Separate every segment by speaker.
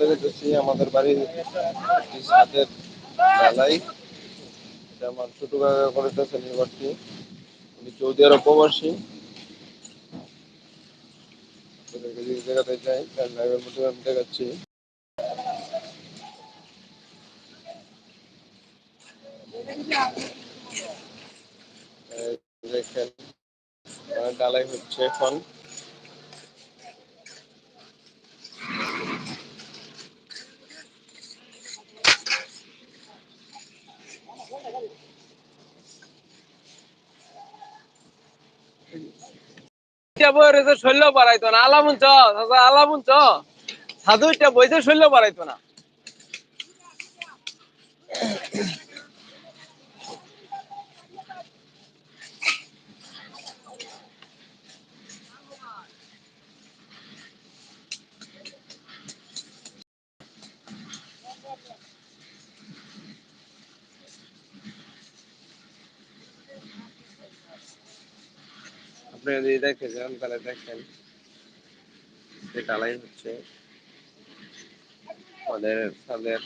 Speaker 1: থেকে আমাদের বাড়ির একটি ছাদের ঢালাই। আমার ছোট কাকা করিতেছে নির্বাচনী উনি সৌদি আরব প্রবাসী। জায়গাতে যাই মধ্যে আমি দেখাচ্ছি। দেখেন ঢালাই হচ্ছে এখন।
Speaker 2: এটা বই রয়েছে শৈল্য বাড়াইতো না। আলামুন চ আলামুন চ। সাধু এটা বইতে শৈল্য বাড়াইতো না।
Speaker 1: আপনি যদি দেখে যান তাহলে দেখেন যে কালাই হচ্ছে। আমাদের ছাদের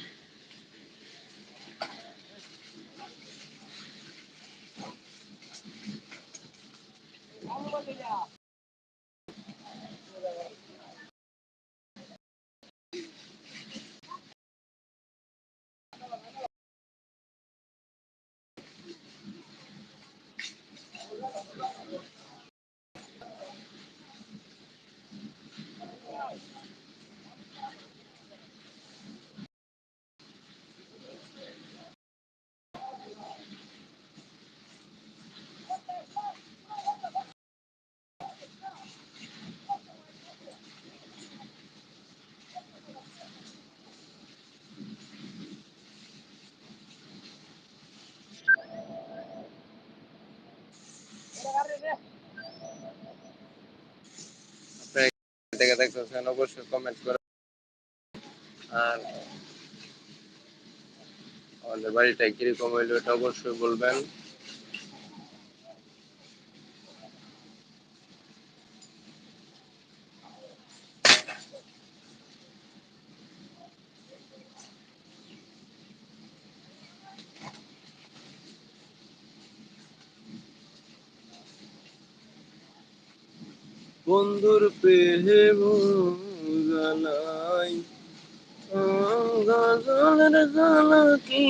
Speaker 1: দেখতেছেন অবশ্যই কমেন্ট করে আর আমাদের বাড়িটা কীরকম হইল এটা অবশ্যই বলবেন বন্ধুর পেহে জানাই গজলের জানা কি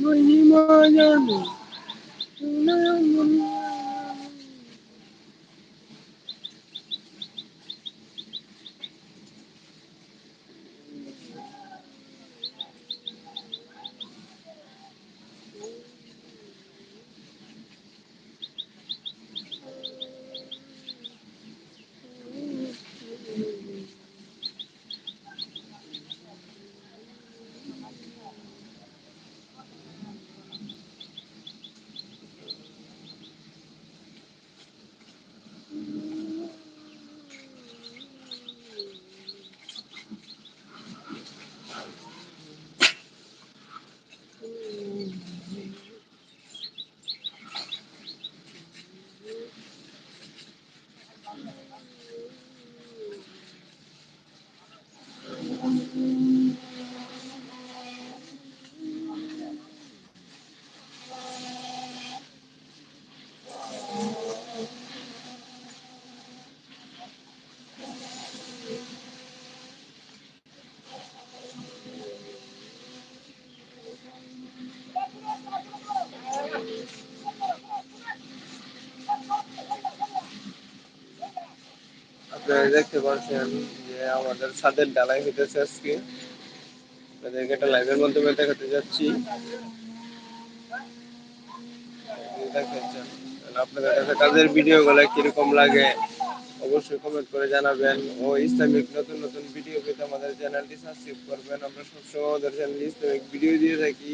Speaker 1: মহিমা জানো আপনারা দেখতে পাচ্ছেন যে আমাদের ছাদের ডালাই হইতেছে আজকে। আপনাদেরকে একটা লাইভের মাধ্যমে দেখাতে যাচ্ছি। আপনাদের কাছে কাজের ভিডিও গুলো কীরকম লাগে, অবশ্যই কমেন্ট করে জানাবেন। ও ইসলামিক নতুন নতুন ভিডিও পেতে আমাদের চ্যানেলটি সাবস্ক্রাইব করবেন। আমরা সবসময় আমাদের চ্যানেলে ইসলামিক ভিডিও দিয়ে থাকি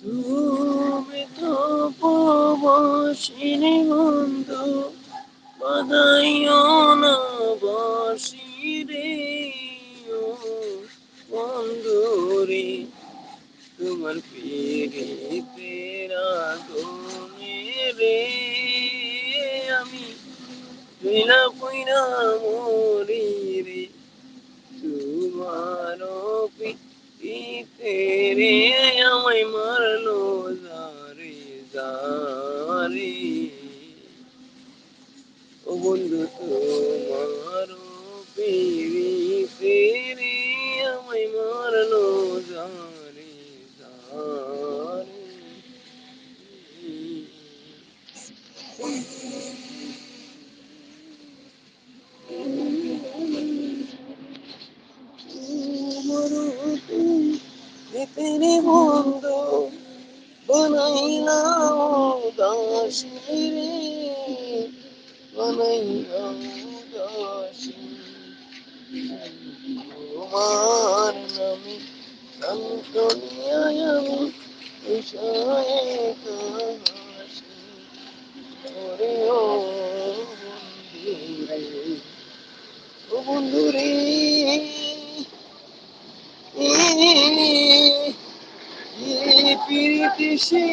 Speaker 3: তুমি তো প্রবাসীর বন্ধু বাদাইও না বাসি রে। ও বন্ধু রে, তোমার পিড়িতে রাধনে রে। আমি বিনা পুইনা মরি রে, তোমার পিড়িতে রে। আমায় মারলো জারে জারে ও বন্ধু তোমার পিড়িতে রে আমায় মারলো। বিষয়ে কাশি ওরে ও বন্ধু রে বন্ধু রে প্রীতি সে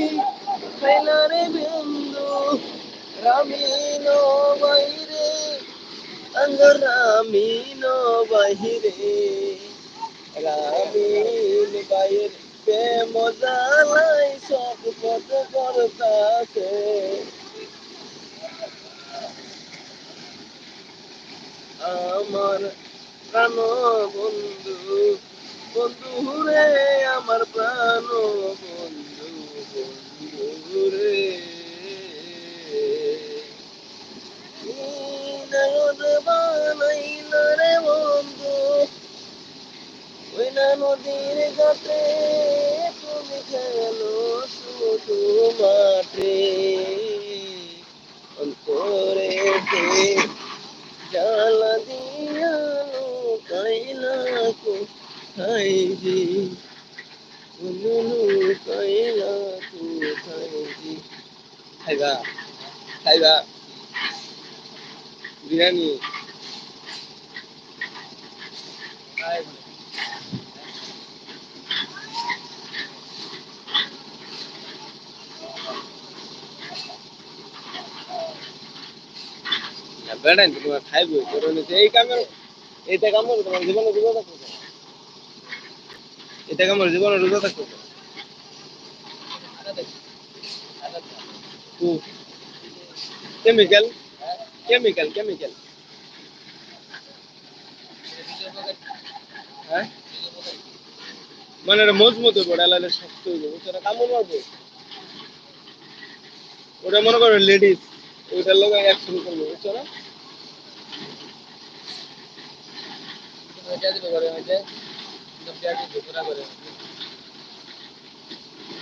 Speaker 3: বেলারে বন্ধু রামিন বাইরে রামিন বাইরে প্রেম আমার প্রাণ বন্ধু বন্ধু রে আমার প্রাণ বন্ধু বন্ধু রে বানাইল রে না নদীর ঘাটে, তুমি খেলো শুধু মাঠে। অন্তরে জ্বালা দিয়া কাইলা কোথায় যে কাইলা কোথায় যে। খাইবা খাইবা। বিরিয়ানি। হ্যাঁ? মানে এটা মজবুত হইব ওটা শক্ত হইব না কামড় মারবো। ওটা মনে করো লেডিস ওইটার লোক অ্যাকশন করব, বুঝছ না?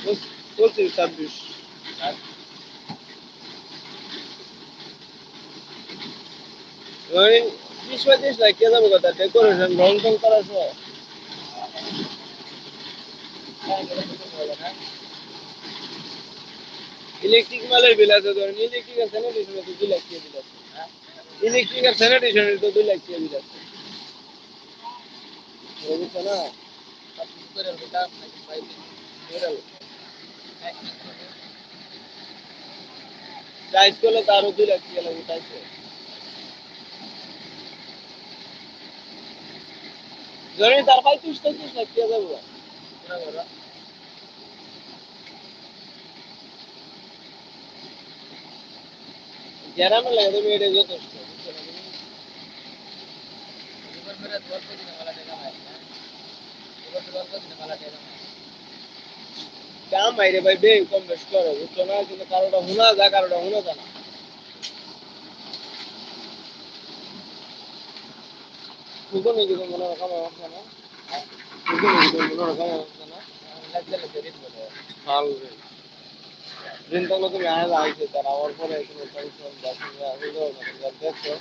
Speaker 3: পঁচ- পঁচিশ ছাব্বিশ। বিশ পঁয়ত্রিশ লাখ কে যাব কথা ডেকোরেশন রং টং করার সময় ইলেকট্রিক মালের বিল আছে ধরেন ইলেকট্রিক আর স্যানিটেশনের তো দুই লাখ টাকা বিল আছে। ইলেকট্রিক আর স্যানিটেশনের তো দুই লাখ টাকা বিল আছে। টাইস করলে তো আরও দুই লাখ টাকা লাগবে টাইস ধরেন তার যাব গ্রামে লাগে তুমি এটা যথেষ্ট বুঝছ না তুমি? কাম আইরে ভাই বে কম বেশ করো বুঝছ না কিন্তু কারোটা হুনা যা কারোটা হুনা যা না ফুকন এই দিকে মনে রাখা হচ্ছে না ফুকন এই দিকে মনে রাখা হচ্ছে না হাল রে
Speaker 1: দিন তাহলে তুমি আয় আইছে তার আমার পরে কোনো টেনশন বা তুমি আমি যাও না তুমি আর দেখো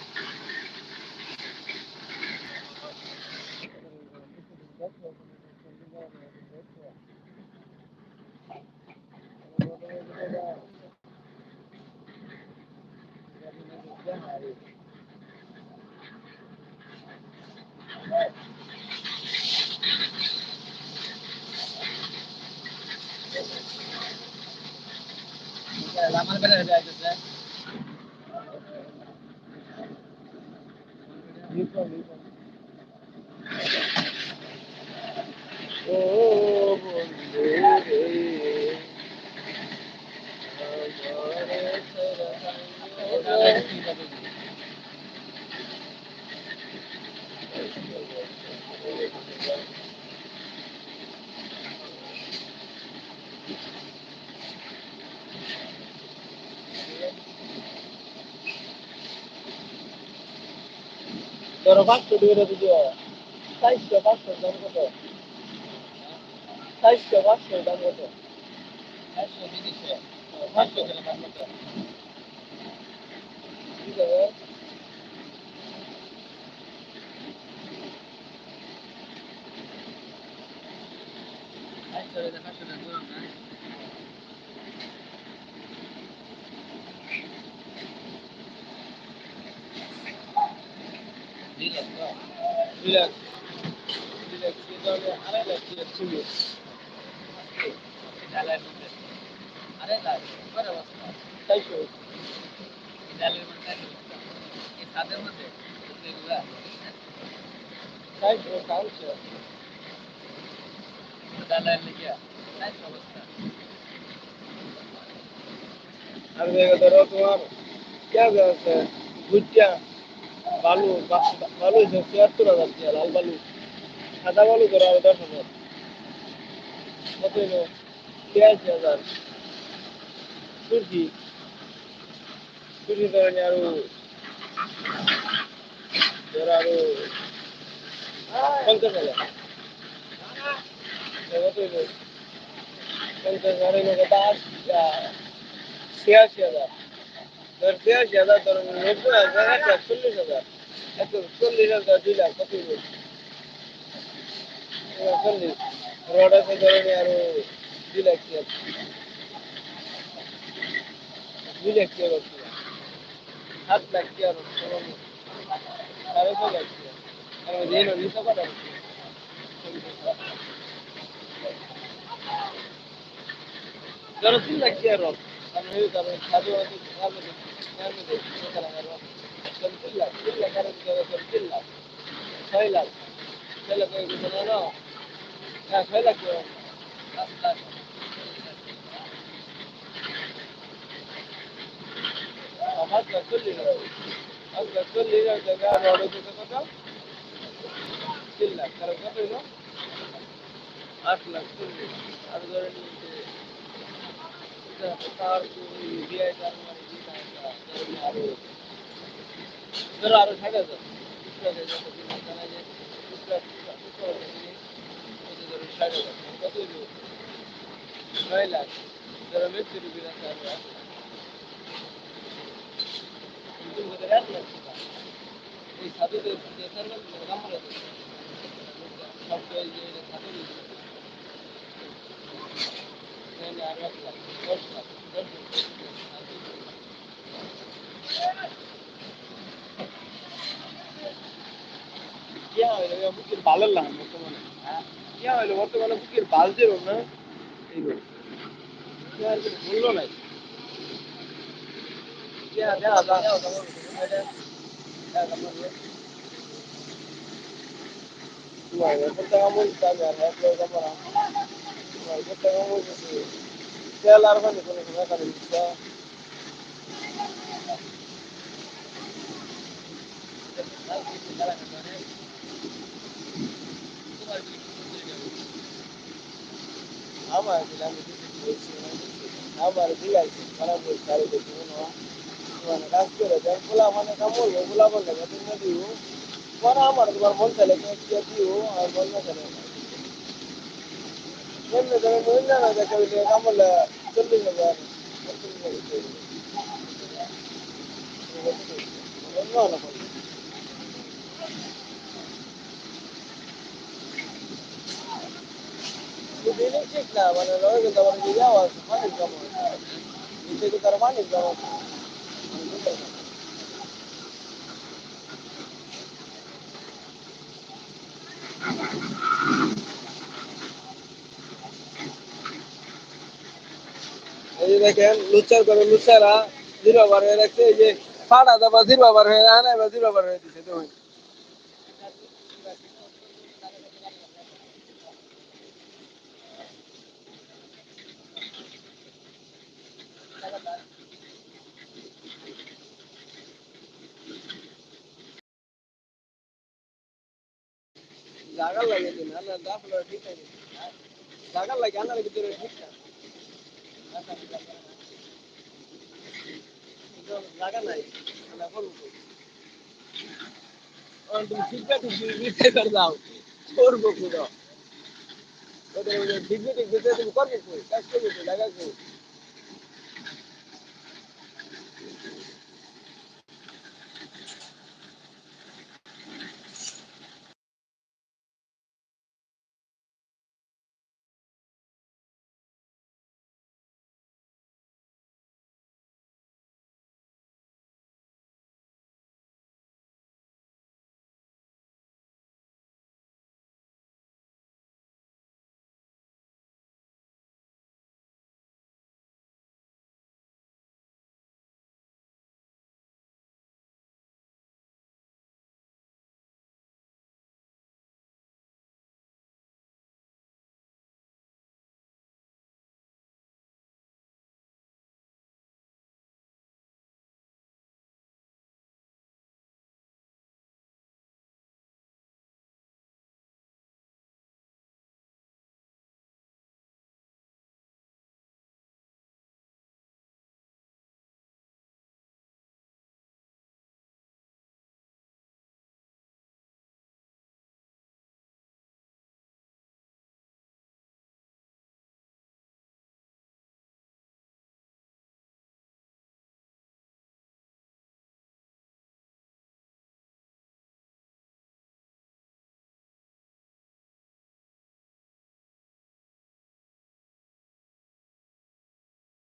Speaker 2: আমার বেলা যাইতেছে
Speaker 1: ও বন্ধু রে ধরো পাঁচশো টাকা দিও চারশো পাঁচশো দাম কত চারশো পাঁচশো দাম কত
Speaker 2: একশো তিরিশে দাম কত
Speaker 1: ঠিক
Speaker 2: টাকা দূর না দিলাম তো
Speaker 1: রিল্যাক্স রিল্যাক্স এটা হলো আড়াই লাখ টাকা ছিল
Speaker 2: ডালের মধ্যে আরে লাল করে বসা
Speaker 1: চারশো
Speaker 2: ডালের মধ্যে এই সাদের মধ্যে এগুলা
Speaker 1: চারশো চারশো
Speaker 2: ডালের লিখিয়া নাই অবস্থা
Speaker 1: আর দেখো ধরো তোমার क्या আছে? ভুট্টা। বালু বালু হচ্ছে ছিয়াত্তর হাজার টাকা লাল বালু, সাদা বালু ধরো আরও দশ হাজার। কত হলো ছিয়াশি হাজার। সুরকি সুরকি ধরেন আরও, ধরো আরও পঞ্চাশ হাজার। কত হলো পঞ্চাশ হাজার ছিয়াশি হাজার। ধর ছিয়াশি হাজার ধর নব্বই হাজার এক লাখ চল্লিশ হাজার। এত চল্লিশ হাজার দুই লাখ কত চল্লিশ। রড আছে ধরেন আরও দুই লাখ টাকা। দুই লাখ টাকা করছিল সাত লাখ টাকা করছিল সাড়ে ছয় লাখ টাকা। আর হলো নিচে কটা ধরো তিন লাখ কারণ এই কারণ সাধু আছে সামনে সামনে তিন লাখ নয় লাখ লাখ এক লাখ টাকা এই সাধুদের যে সার্ভেন্ট নাম্বার আছে সব এই যে সাধু আরও এক লাখ দশ লাখ দশ লাখ বুকের বালের লাগান বর্তমানে ইয়া হইল বর্তমানে বুকের বাল যেরকম না। কোনো মূল্য নাই টাকা মূল্য পাবে আর এক লাখ টাকা তোমার কত টাকা মূল্য তেল আর মানে কোনো সময় কারণ আমার দিলাম আমার দিলাইছে খারাপ হয়েছে তাহলে দেখি মানে কাজ করে দেন খোলা মানে কাম বলব খোলা বললে তুমি না দিও পরে আমার তোমার মন চাইলে কি দিও আর মন না চাইলে এমনি তুমি মন জানা দেখে কাম বললে চল্লিশ হাজার ঠিক না মানে রয়ে গেছে আমার যে আওয়াজ পানির জমা নিচে তো তার পানির জমা এই যে দেখেন লুচার করে লুচারা জিরো বার হয়ে রাখছে এই যে পাড়া দাবা জিরো বার হয়ে আনা এবার জিরো বার হয়ে দিচ্ছে তুমি জাগার লাগে দিন আনা দাফলা ঠিক আছে জাগার লাগে আনার ভিতরে ঠিক না জায়গা নাই না করব কই? তুমি ঠিকঠাক ঠিক দিতে কর দাও করব পুরো ওই যে তুমি করব কাজ করব জায়গা কই